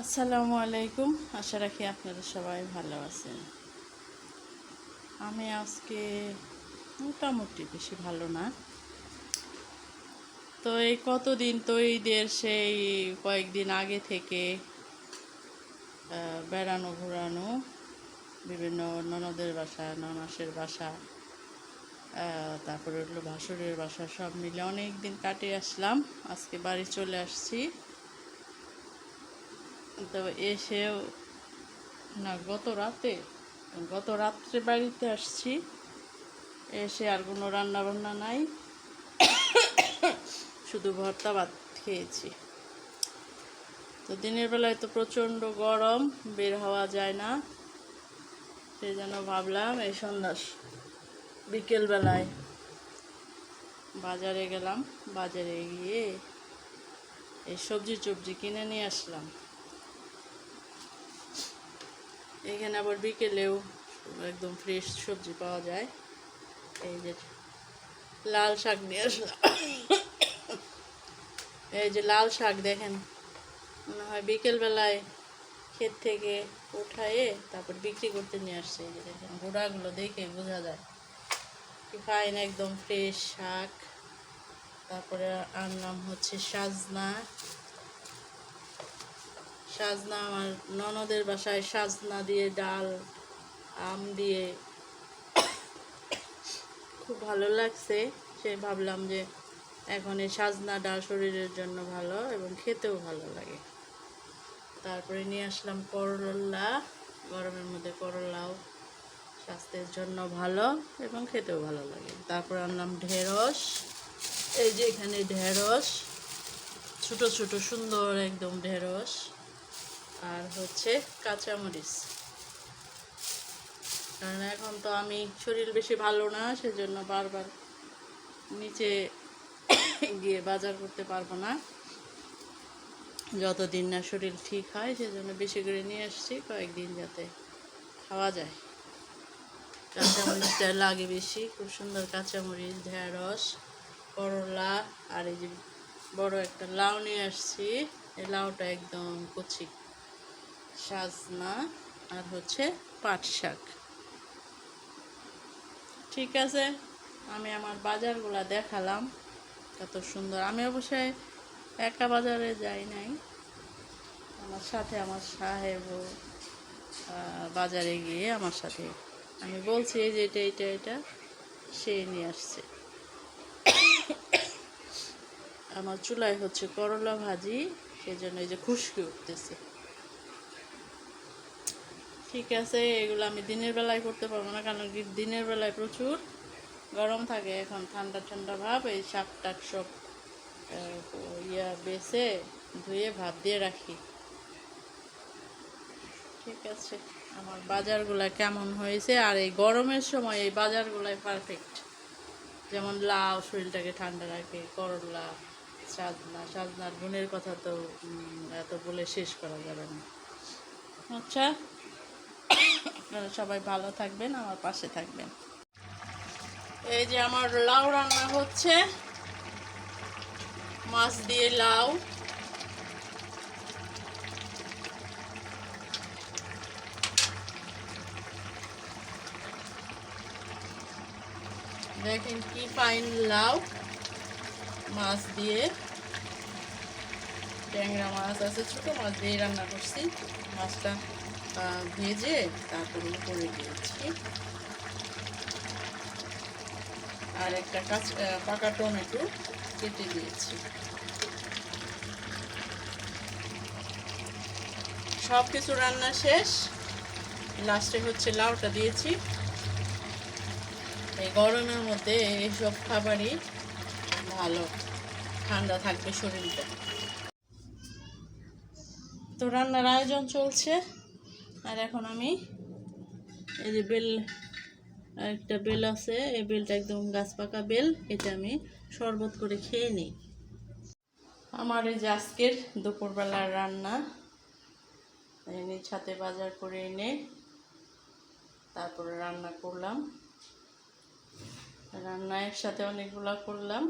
আসসালামু আলাইকুম। আশা রাখি আপনারা সবাই ভালো আছেন। আমি আজকে মোটামুটি বেশি ভালো না। তো এই কতদিন তো ঈদের সেই কয়েকদিন আগে থেকে বেড়ানো, ঘোরানো, বিভিন্ন ননদের বাসা, ননাসের বাসা তারপরে হলো ভাসুরের বাসা, সব মিলে অনেক দিন কাটিয়ে আসলাম। আজকে বাড়ি চলে আসছি। তো এসেও না, গত রাতে, গত রাত্রে বাড়িতে আসছি। এসে আর কোনো রান্না বান্না নাই। শুধু ভর্তা ভাত খেয়েছি। তো দিনের বেলায় তো প্রচণ্ড গরম, বের হওয়া যায় না। সেই জন্য ভাবলাম এই সন্ধ্যা বিকেলবেলায় বাজারে গেলাম। বাজারে গিয়ে এই সবজি টবজি কিনে নিয়ে আসলাম। এখানে আবার বিকেলেও একদম ফ্রেশ সবজি পাওয়া যায়। এই যে লাল শাক নিয়ে আসলাম। এই যে লাল শাক দেখেন, মনে হয় বিকেলবেলায় ক্ষেত থেকে উঠায়ে তারপর বিক্রি করতে নিয়ে আসছে। এই যে দেখেন, গোড়াগুলো দেখে বোঝা যায়। কি ফাইন একদম ফ্রেশ শাক। তারপরে আনলাম হচ্ছে সাজনা। সাজনা আমার ননদের বাসায় সাজনা দিয়ে ডাল, আম দিয়ে। খুব ভালো লাগছে। সে ভাবলাম যে এখন এই সাজনা ডাল শরীরের জন্য ভালো এবং খেতেও ভালো লাগে। তারপরে নিয়ে আসলাম করলা, গরমের মধ্যে করলাও স্বাস্থ্যের জন্য ভালো এবং খেতেও ভালো লাগে। তারপর আনলাম ঢেঁড়স। এই যে এখানে ঢেঁড়স, ছোট ছোট সুন্দর একদম ঢেঁড়স। আর হচ্ছে কাঁচামরিচ। কারণ এখন তো আমি শরীর বেশি ভালো না, সেজন্য বারবার নিচে গিয়ে বাজার করতে পারব না। যতদিন না শরীর ঠিক হয়, সেজন্য বেশি করে নিয়ে আসছি কয়েকদিন যাতে খাওয়া যায়। কাঁচামরিচটা লাগে বেশি, খুব সুন্দর কাঁচামরিচ, ঢেঁড়স, করলা, আর এই যে বড় একটা লাউ নিয়ে আসছি, এই লাউটা একদম কচি। সাজনা আর হচ্ছে পাট শাক। ঠিক আছে, আমি আমার বাজারগুলো দেখালাম কত সুন্দর। আমি অবশ্যই একা বাজারে যাই নাই। আমার সাথে আমার সাহেবও বাজারে গিয়ে আমার সাথে। আমি বলছি, এই যে এটা এটা এটা। সে নিয়ে আসছে। আমার চুলায় হচ্ছে করলা ভাজি, সেজন্য এই যে খুশকি উঠতেছে। ঠিক আছে, এগুলো আমি দিনের বেলায় করতে পারব না, কারণ দিনের বেলায় প্রচুর গরম থাকে এখন, ঠান্ডা ঠান্ডা ভাব, এই শাক টাক সব ইয়া বেছে, ধুয়ে, ভাত দিয়ে রাখি। ঠিক আছে, আমার বাজারগুলা কেমন হয়েছে, আর এই গরমের সময় এই বাজারগুলাই পারফেক্ট যেমন লাউ শরীরটাকে ঠান্ডা রাখে, করলা, সাজনা, সাজনার গুণের কথা তো এত বলে শেষ করা যাবে না। আচ্ছা আপনারা সবাই ভালো থাকবেন, আমার পাশে থাকবেন। এই যে আমার লাউ রান্না হচ্ছে। মাছ দিয়ে লাউ। দেখেন কি ফাইন লাউ। মাছ দিয়ে ট্যাংরা মাছ আছে, ছোটো মাছ দিয়ে রান্না করছি। মাছটা ভেজে তারপরে করে দিয়েছি। আর একটা কাঁচ পাকা টমেটো কেটে দিয়েছি। সব কিছু রান্না শেষ। লাস্টে হচ্ছে লাউটা দিয়েছি। এই গরমের মধ্যে এইসব খাবারই ভালো। ঠান্ডা থাকবে শরীরটা। তো রান্নার আয়োজন চলছে। আর এখন আমি এই যে বেল একটা বেল আছে, এই বেলটা একদম গাছ পাকা বেল, এটা আমি শরবত করে খেয়ে নিই। আমার এই যে আজকের দুপুরবেলার রান্না এনে ছাতে বাজার করে এনে তারপরে রান্না করলাম। রান্না একসাথে অনেকগুলা করলাম।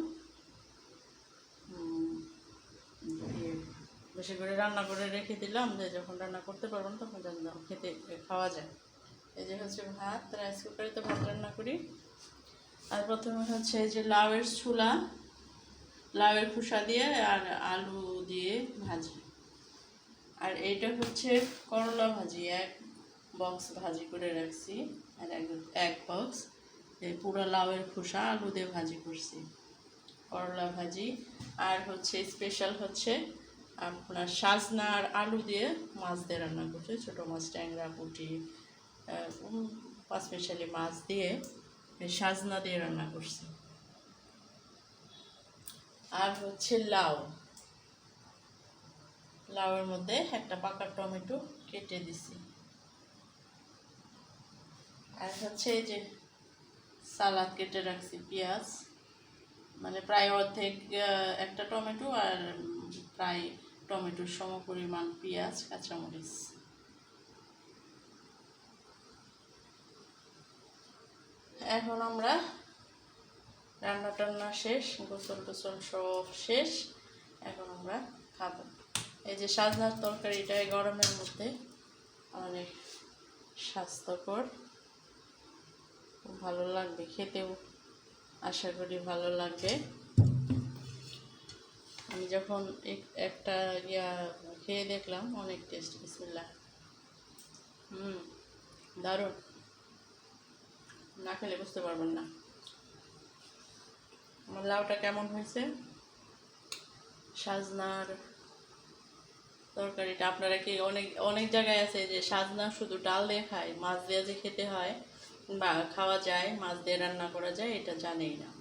বেশি করে রান্না করে রেখে দিলাম যে যখন রান্না করতে পারব না তখন যেন খেতে খাওয়া যায়। এই যে হচ্ছে ভাত, রাইস কুকারে তো ভাত রান্না করি। আর প্রথমে হচ্ছে যে লাউয়ের ছুলা লাউয়ের খোসা দিয়ে আর আলু দিয়ে ভাজি। আর এইটা হচ্ছে করলা ভাজি, এক বক্স ভাজি করে রাখছি, আর এক এক বক্স এই পুরো লাউয়ের খোসা, আলু দিয়ে ভাজি করছি। করলা ভাজি, আর হচ্ছে স্পেশাল হচ্ছে আপনার সাজনা আর আলু দিয়ে মাছ দিয়ে রান্না করছি, ছোটো মাছ, ট্যাংরা, পুঁটি পাঁচমিশালি মাছ দিয়ে সাজনা দিয়ে রান্না করছি। আর হচ্ছে লাউ। লাউয়ের মধ্যে একটা পাকা টমেটো কেটে দিছি। আর হচ্ছে এই যে সালাদ কেটে রাখছি, পেঁয়াজ। মানে প্রায় অর্ধেক একটা টমেটো আর প্রায় টমেটোর সম পরিমাণ পেঁয়াজ, কাঁচামরিচ। এখন আমরা রান্না টান্না শেষ, গোসল টোসল সব শেষ। এখন আমরা খাব। এই যে সাজনার তরকারিটা গরমের মধ্যে অনেক স্বাস্থ্যকর। ভালো লাগবে, খেতেও আশা করি ভালো লাগবে। আমি যখন এক- একটা ইয়া খেয়ে দেখলাম, অনেক টেস্ট বিসমিল্লাহ। হুম, দারুণ। না খেলে বুঝতে পারবেন না। আমার লাউটা কেমন হয়েছে? সাজনার তরকারিটা আপনারা কি অনেক অনেক জায়গায় আছে যে সাজনা শুধু ডাল দিয়ে খায়, মাছ দিয়ে যে খেতে হয় বা খাওয়া যায়, মাছ দিয়ে রান্না করা যায়, এটা জানেই না।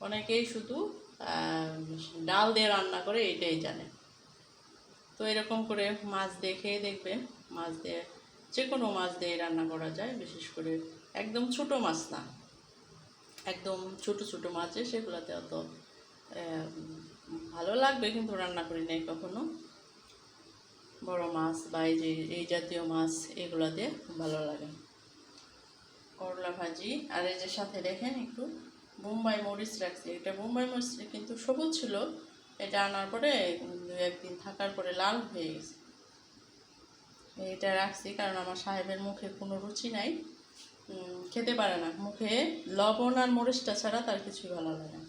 অনেকেই শুধু ডাল দিয়ে রান্না করে এটাই জানে। তো এরকম করে মাছ দিয়ে খেয়ে দেখবেন মাছ দিয়ে যে কোনো মাছ দিয়ে রান্না করা যায়, বিশেষ করে একদম ছোট মাছ না। একদম ছোট ছোট মাছে সেগুলোতে অত ভালো লাগবে কিন্তু রান্না করি নাই কখনো। বড় মাছ বা এই যে, এই জাতীয় মাছ এগুলো দিয়ে খুব ভালো লাগে। করলা ভাজি, আর এই যে সাথে দেখেন একটু। বোম্বাই মরিচ রাখছি। এটা বোম্বাই মরিচ কিন্তু সবুজ ছিল, এটা আনার পরে দু একদিন থাকার পরে লাল হয়ে গেছে। এটা রাখছি কারণ আমার সাহেবের মুখে কোনো রুচি নাই। খেতে পারে না। মুখে লবণ আর মরিচটা ছাড়া তার কিছুই ভালো লাগে না।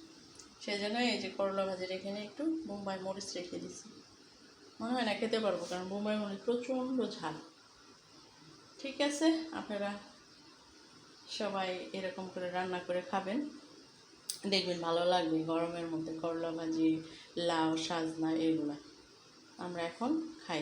সেই জন্য এই যে করলা ভাজির এখানে একটু বোম্বাই মরিচ রেখে দিছি। মনে হয় না খেতে পারব, কারণ বোম্বাই মরিচ প্রচণ্ড ঝাল। ঠিক আছে, আপনারা সবাই এরকম করে রান্না করে খাবেন। দেখবেন ভালো লাগবে গরমের মধ্যে করলা ভাজি লাউ সাজনা এগুলা। আমরা এখন খাই।